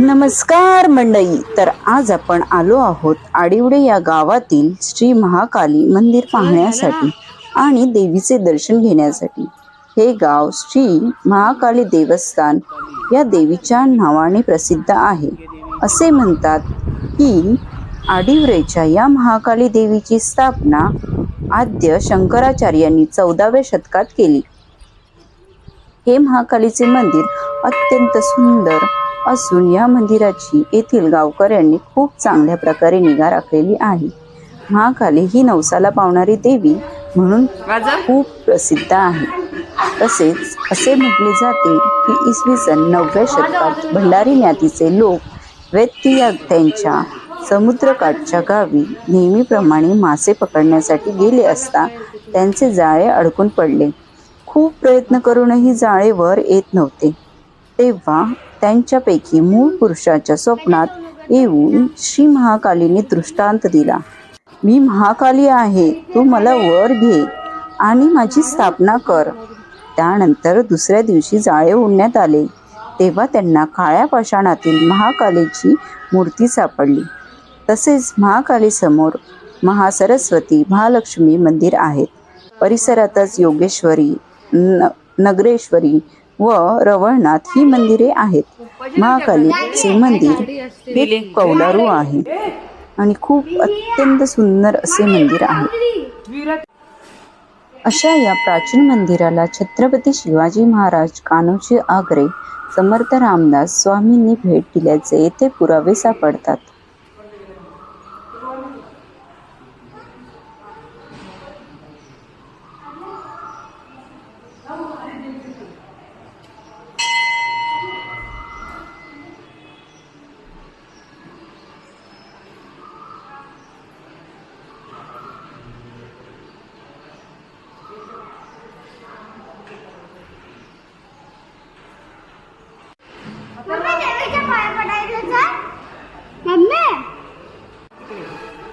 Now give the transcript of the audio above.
नमस्कार मंडई तर आज आपण आलो आहोत आडिवडे या गावातील श्री महाकाली मंदिर पाहण्यासाठी आणि देवीचे दर्शन घेण्यासाठी. हे गाव श्री महाकाली देवस्थान या देवीच्या नावाने प्रसिद्ध आहे. असे म्हणतात की आडिवरेच्या या महाकाली देवीची स्थापना आद्य शंकराचार्यांनी चौदाव्या शतकात केली. हे महाकालीचे मंदिर अत्यंत सुंदर असून या मंदिराची येथील गावकऱ्यांनी खूप चांगल्या प्रकारे निगा राखलेली आहे. महाकाली ही नवसाला पावणारी देवी म्हणून खूप प्रसिद्ध आहे. तसेच असे म्हटले जाते की इसवी सन नवव्या शतकात भंडारी ज्ञातीचे लोक वैद्य या त्यांच्या समुद्रकाठच्या गावी नेहमीप्रमाणे मासे पकडण्यासाठी गेले असता त्यांचे जाळे अडकून पडले. खूप प्रयत्न करूनही जाळे वर येत नव्हते. तेव्हा त्यांच्यापैकी मूळ पुरुषाच्या स्वप्नात येऊन श्री महाकालीने दृष्टांत दिला. मी महाकाली आहे तू मला वर घे आणि माझी स्थापना कर. त्यानंतर दुसऱ्या दिवशी जाळे ओढण्यात आले. तेव्हा त्यांना काळ्या पाषाणातील महाकालीची मूर्ती सापडली. तसेच महाकालीसमोर महासरस्वती महालक्ष्मी मंदिर आहेत. परिसरातच योगेश्वरी न नगरेश्वरी व रवळनाथ ही मंदिरे आहेत. महाकालीचे मंदिर हे कौलारू आहे आणि खूप अत्यंत सुंदर असे मंदिर आहे. अशा या प्राचीन मंदिराला छत्रपती शिवाजी महाराज कानोजी आगरे समर्थ रामदास स्वामींनी भेट दिल्याचे येथे पुरावे सापडतात.